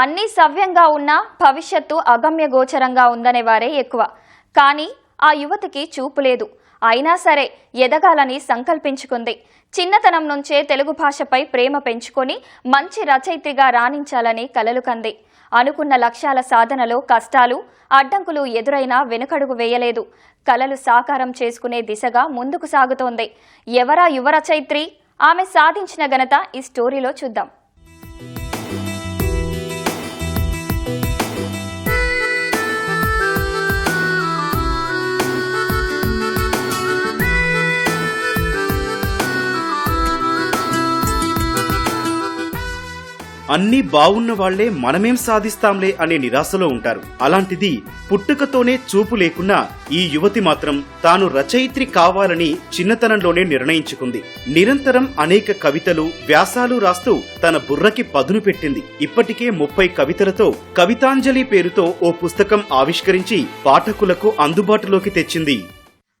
అన్నీ సవ్యంగా ఉన్నా భవిష్యత్తు అగమ్య గోచరంగా ఉందనే వారే ఎక్కువ. కానీ ఆ యువతికి చూపు లేదు. అయినా సరే ఎదగాలని సంకల్పించుకుంది. చిన్నతనం నుంచే తెలుగు భాషపై ప్రేమ పెంచుకొని మంచి రచయిత్రిగా రాణించాలని కలలు కంది. అనుకున్న లక్ష్యాల సాధనలో కష్టాలు అడ్డంకులు ఎదురైనా వెనుకడుగు వేయలేదు. కలలు సాకారం చేసుకునే దిశగా ముందుకు సాగుతోంది. ఎవరా యువ రచయిత్రి? ఆమె సాధించిన ఘనత ఈ స్టోరీలో చూద్దాం. అన్నీ బావున్న వాళ్ళే మనమేం సాధిస్తాంలే అనే నిరాశలో ఉంటారు. అలాంటిది పుట్టుకతోనే చూపు లేకున్నా ఈ యువతి మాత్రం తాను రచయిత్రి కావాలని చిన్నతనంలోనే నిర్ణయించుకుంది. నిరంతరం అనేక కవితలు వ్యాసాలు రాస్తూ తన బుర్రకి పదును పెట్టింది. ఇప్పటికే ముప్పై కవితలతో కవితాంజలి పేరుతో ఓ పుస్తకం ఆవిష్కరించి పాఠకులకు అందుబాటులోకి తెచ్చింది.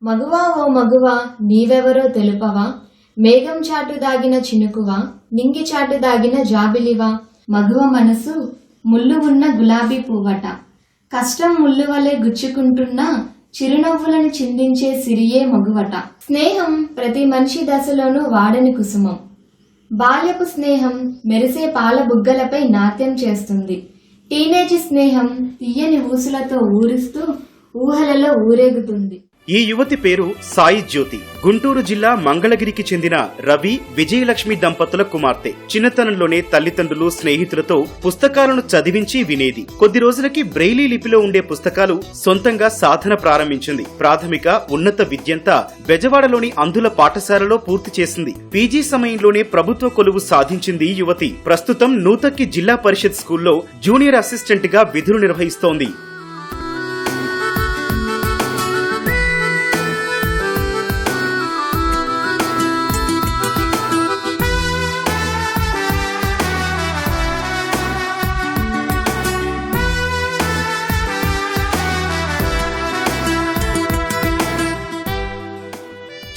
మగువా ఓ మగువా నీవెవరో తెలుపవా? మేఘం చాటు దాగిన చినుకువా? నింగి చాటు దాగిన జాబిలివా? మగువ మనసు ముళ్ళు ఉన్న గులాబీ పువ్వట. కష్టం ముళ్ళు వలె గుచ్చుకుంటున్న చిరునవ్వులను చిందించే సిరియే మగువట. స్నేహం ప్రతి మనిషి దశలోనూ వాడని కుసుమం. బాల్యపు స్నేహం మెరిసే పాల బుగ్గలపై నాట్యం చేస్తుంది. టీనేజ్ స్నేహం తీయని ఊసులతో ఊరిస్తూ ఊహలలో ఊరేగుతుంది. ఈ యువతి పేరు సాయి జ్యోతి. గుంటూరు జిల్లా మంగళగిరికి చెందిన రవి విజయలక్ష్మి దంపతుల కుమార్తె. చిన్నతనంలోనే తల్లిదండ్రులు స్నేహితులతో పుస్తకాలను చదివించి వినేది. కొద్ది రోజులకి బ్రెయిలీ లిపిలో ఉండే పుస్తకాలు సొంతంగా సాధన ప్రారంభించింది. ప్రాథమిక ఉన్నత విద్యంతా బెజవాడలోని అందుల పాఠశాలలో పూర్తి చేసింది. పీజీ సమయంలోనే ప్రభుత్వ కొలువు సాధించింది యువతి. ప్రస్తుతం నూతక్కి జిల్లా పరిషత్ స్కూల్లో జూనియర్ అసిస్టెంట్గా విధులు నిర్వహిస్తోంది.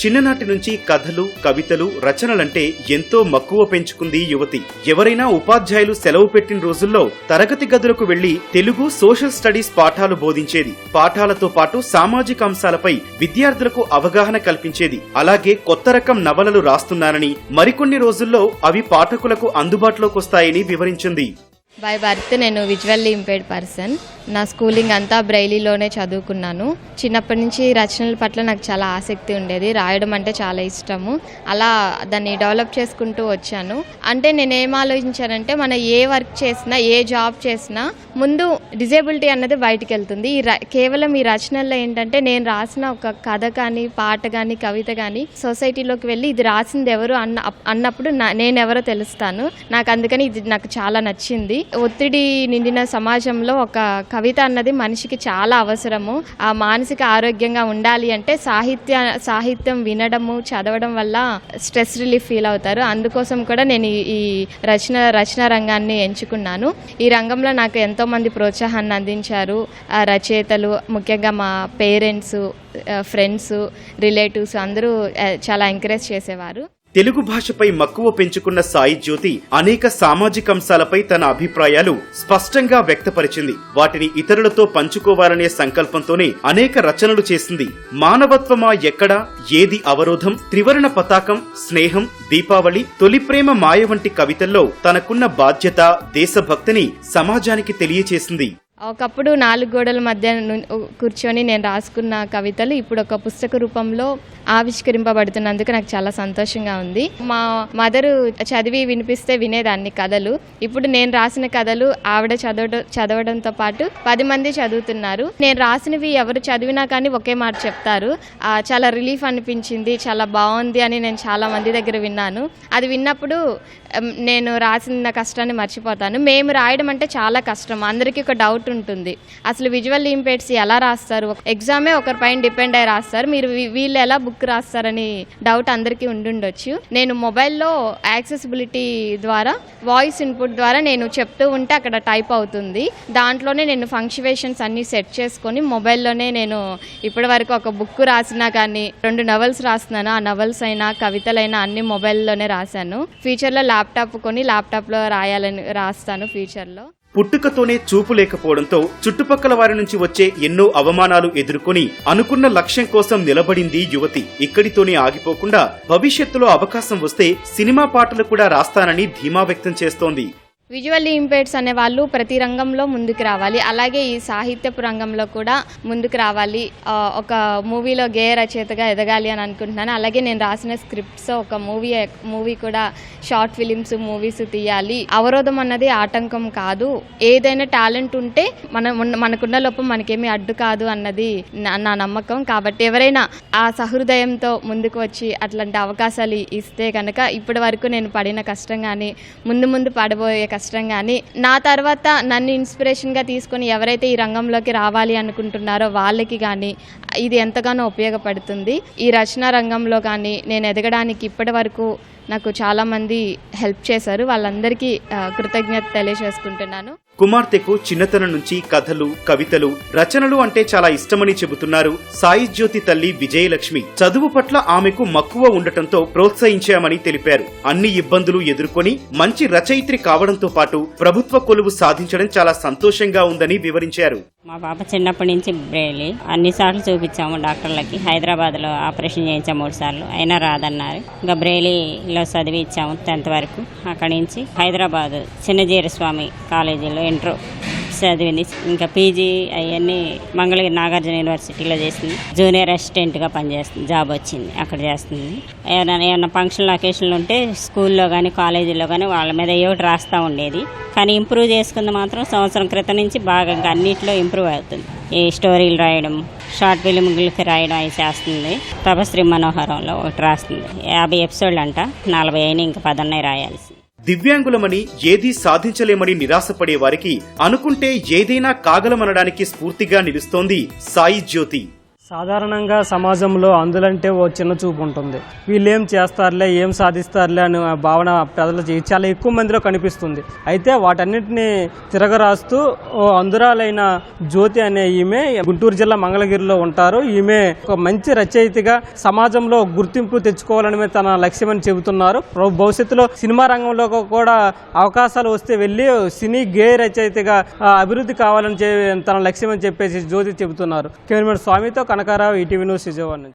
చిన్ననాటి నుంచి కథలు కవితలు రచనలంటే ఎంతో మక్కువ పెంచుకుంది యువతి. ఎవరైనా ఉపాధ్యాయులు సెలవు పెట్టిన రోజుల్లో తరగతి గదులకు వెళ్ళి తెలుగు సోషల్ స్టడీస్ పాఠాలు బోధించేది. పాఠాలతో పాటు సామాజిక అంశాలపై విద్యార్థులకు అవగాహన కల్పించేది. అలాగే కొత్త రకం నవలలు రాస్తున్నానని మరికొన్ని రోజుల్లో అవి పాఠకులకు అందుబాటులోకి వస్తాయని వివరించింది. బై బర్త్ నేను విజువల్లీ ఇంపేర్డ్ పర్సన్ నా స్కూలింగ్ అంతా బ్రైలీలోనే చదువుకున్నాను. చిన్నప్పటి నుంచి రచనల పట్ల నాకు చాలా ఆసక్తి ఉండేది. రాయడం అంటే చాలా ఇష్టము. అలా దాన్ని డెవలప్ చేసుకుంటూ వచ్చాను. అంటే నేను ఏం ఆలోచించానంటే మనం ఏ వర్క్ చేసినా ఏ జాబ్ చేసినా ముందు డిజేబిలిటీ అన్నది బయటికి వెళ్తుంది. ఈ కేవలం ఈ రచనల్లో ఏంటంటే నేను రాసిన ఒక కథ కానీ పాట కానీ కవిత కానీ సొసైటీలోకి వెళ్ళి ఇది రాసింది ఎవరు అన్న అన్నప్పుడు నా- నేనెవరో తెలుస్తాను. నాకు అందుకని ఇది నాకు చాలా నచ్చింది. ఒత్తిడి నిండిన సమాజంలో ఒక కవిత అన్నది మనిషికి చాలా అవసరము. ఆ మానసిక ఆరోగ్యంగా ఉండాలి అంటే సాహిత్య సాహిత్యం వినడము చదవడం వల్ల స్ట్రెస్ రిలీఫ్ ఫీల్ అవుతారు. అందుకోసం కూడా నేను ఈ- రచన రచన రంగాన్ని ఎంచుకున్నాను. ఈ రంగంలో నాకు ఎంతో మంది ప్రోత్సాహాన్ని అందించారు. రచయితలు ముఖ్యంగా మా పేరెంట్స్ ఫ్రెండ్స్ రిలేటివ్స్ అందరూ చాలా ఎంకరేజ్ చేసేవారు. తెలుగు భాషపై మక్కువ పెంచుకున్న సాయి జ్యోతి అనేక సామాజిక అంశాలపై తన అభిప్రాయాలు స్పష్టంగా వ్యక్తపరిచింది. వాటిని ఇతరులతో పంచుకోవాలనే సంకల్పంతోనే అనేక రచనలు చేసింది. మానవత్వమా ఎక్కడ? ఏది అవరోధం? త్రివర్ణ పతాకం? స్నేహం? దీపావళి? తొలి ప్రేమ మాయ వంటి కవితల్లో తనకున్న బాధ్యత దేశభక్తిని సమాజానికి తెలియచేసింది. ఒకప్పుడు నాలుగు గోడల మధ్య ను- కూర్చొని నేను రాసుకున్న కవితలు ఇప్పుడు ఒక పుస్తక రూపంలో ఆవిష్కరింపబడుతున్నందుకు నాకు చాలా సంతోషంగా ఉంది. మా మదరు చదివి వినిపిస్తే వినేదాన్ని కథలు. ఇప్పుడు నేను రాసిన కథలు ఆవిడ చదవడం చదవడంతో పాటు పది మంది చదువుతున్నారు. నేను రాసినవి ఎవరు చదివినా కానీ ఒకే మాట చెప్తారు. చాలా రిలీఫ్ అనిపించింది చాలా బాగుంది అని నేను చాలా మంది దగ్గర విన్నాను. అది విన్నప్పుడు నేను రాసిన కష్టాన్ని మర్చిపోతాను. మేము రాయడం అంటే చాలా కష్టం. అందరికీ ఒక డౌట్ ఉంటుంది. అసలు విజువల్ ఇంపేట్స్ ఎలా రాస్తారు? ఎగ్జామే ఒకరిపైన డిపెండ్ అయ్యి రాస్తారు. మీరు వీళ్ళు ఎలా బుక్ రాస్తారని డౌట్ అందరికీ ఉండుండొచ్చు. నేను మొబైల్లో యాక్సెసిబిలిటీ ద్వారా వాయిస్ ఇన్పుట్ ద్వారా నేను చెప్తూ ఉంటే అక్కడ టైప్ అవుతుంది. దాంట్లోనే నేను ఫంక్షువేషన్స్ అన్నీ సెట్ చేసుకొని మొబైల్లోనే నేను ఇప్పటివరకు ఒక బుక్ రాసినా కానీ రెండు నవల్స్ రాస్తున్నాను. ఆ నవల్స్ అయినా కవితలైనా అన్ని మొబైల్లోనే రాశాను. ఫ్యూచర్లో ల్యాప్టాప్ కొని ల్యాప్టాప్లో రాయాలని రాస్తాను ఫ్యూచర్లో. పుట్టుకతోనే చూపు లేకపోవడంతో చుట్టుపక్కల వారి నుంచి వచ్చే ఎన్నో అవమానాలు ఎదుర్కొని అనుకున్న లక్ష్యం కోసం నిలబడింది యువతి. ఇక్కడితోనే ఆగిపోకుండా భవిష్యత్తులో అవకాశం వస్తే సినిమా పాటలు కూడా రాస్తానని ధీమా వ్యక్తం చేస్తోంది. విజువల్లీ ఇంపేర్డ్స్ అనే వాళ్ళు ప్రతి రంగంలో ముందుకు రావాలి. అలాగే ఈ సాహిత్యపు రంగంలో కూడా ముందుకు రావాలి. ఒక మూవీలో గేయ రచయితగా ఎదగాలి అని అనుకుంటున్నాను. అలాగే నేను రాసిన స్క్రిప్ట్స్ ఒక మూవీ మూవీ కూడా షార్ట్ ఫిలిమ్స్ మూవీస్ తీయాలి. అవరోధం అన్నది ఆటంకం కాదు. ఏదైనా టాలెంట్ ఉంటే మన మనకున్న లోపం మనకేమీ అడ్డు కాదు అన్నది నా నా నమ్మకం. కాబట్టి ఎవరైనా ఆ సహృదయంతో ముందుకు వచ్చి అట్లాంటి అవకాశాలు ఇస్తే కనుక ఇప్పటి వరకు నేను పడిన కష్టం కానీ ముందు ముందు పడబోయే కష్టం కానీ నా తర్వాత నన్ను ఇన్స్పిరేషన్గా తీసుకొని ఎవరైతే ఈ రంగంలోకి రావాలి అనుకుంటున్నారో వాళ్ళకి కానీ ఇది ఎంతగానో ఉపయోగపడుతుంది. ఈ రచన రంగంలో కానీ నేను ఎదగడానికి ఇప్పటి వరకు నాకు చాలామంది హెల్ప్ చేశారు. వాళ్ళందరికీ కృతజ్ఞత తెలియజేసుకుంటున్నాను. కుమార్తెకు చిన్నతనం నుంచి కథలు కవితలు రచనలు అంటే చాలా ఇష్టమని చెబుతున్నారు సాయి జ్యోతి తల్లి విజయలక్ష్మి. చదువు పట్ల ఆమెకు మక్కువ ఉండటంతో ప్రోత్సహించామని తెలిపారు. అన్ని ఇబ్బందులు ఎదుర్కొని మంచి రచయిత్రి కావడంతో పాటు ప్రభుత్వ కొలువు సాధించడం చాలా సంతోషంగా ఉందని వివరించారు. మా పాప చిన్నప్పటి నుంచి బ్రెయిలీ. అన్ని సార్లు చూపించాము డాక్టర్లకి. హైదరాబాద్లో ఆపరేషన్ చేయించాము మూడు సార్లు అయినా రాదన్నారు. ఇంకా బ్రెయిలీలో చదివి ఇచ్చాము టెన్త్ వరకు. అక్కడి నుంచి హైదరాబాద్ చిన్నజీరస్వామి కాలేజీలో ఇంటర్ చదివింది ఇంకా పీజీ అవన్నీ మంగళగిరి నాగార్జున యూనివర్సిటీలో చేసింది. జూనియర్ అసిస్టెంట్గా పనిచేస్తుంది. జాబ్ వచ్చింది. అక్కడ చేస్తుంది. ఏమైనా ఏమైనా ఫంక్షన్లు అకేషన్లు ఉంటే స్కూల్లో కానీ కాలేజీలో కానీ వాళ్ళ మీద ఏమిటి రాస్తూ ఉండేది. కానీ ఇంప్రూవ్ చేసుకుంది మాత్రం సంవత్సరం క్రితం నుంచి బాగా ఇంకా అన్నిట్లో ఇంప్రూవ్ అవుతుంది. ఈ స్టోరీలు రాయడం షార్ట్ ఫిలింలకి రాయడం అవి చేస్తుంది. తపశ్రీ మనోహరంలో ఒకటి రాస్తుంది. యాభై ఎపిసోడ్లు అంట. నలభై అయినా ఇంకా పదన్నే రాయాల్సి. దివ్యాంగులమని ఏదీ సాధించలేమని నిరాశపడే వారికి అనుకుంటే ఏదైనా కాగలమనడానికి స్ఫూర్తిగా నిలుస్తోంది సాయి జ్యోతి. సాధారణంగా సమాజంలో అందులంటే ఓ చిన్న చూపు ఉంటుంది. వీళ్ళు ఏం చేస్తారులే ఏం సాధిస్తారులే అనే భావన ప్రజలు చాలా ఎక్కువ మందిలో కనిపిస్తుంది. అయితే వాటన్నిటిని తిరగరాస్తూ ఓ అందురాలైన జ్యోతి అనే ఈమె గుంటూరు జిల్లా మంగళగిరిలో ఉంటారు. ఈమె ఒక మంచి రచయితగా సమాజంలో గుర్తింపు తెచ్చుకోవాలని తన లక్ష్యమని చెబుతున్నారు. భవిష్యత్తులో సినిమా రంగంలో కూడా అవకాశాలు వస్తే వెళ్ళి సినీ గే రచయితగా అభివృద్ధి కావాలని తన లక్ష్యమని చెప్పేసి జ్యోతి చెబుతున్నారు. కెమెరామెన్ స్వామితో જાણકાર આવે ઈટીવી ન્યૂઝ જોવાનું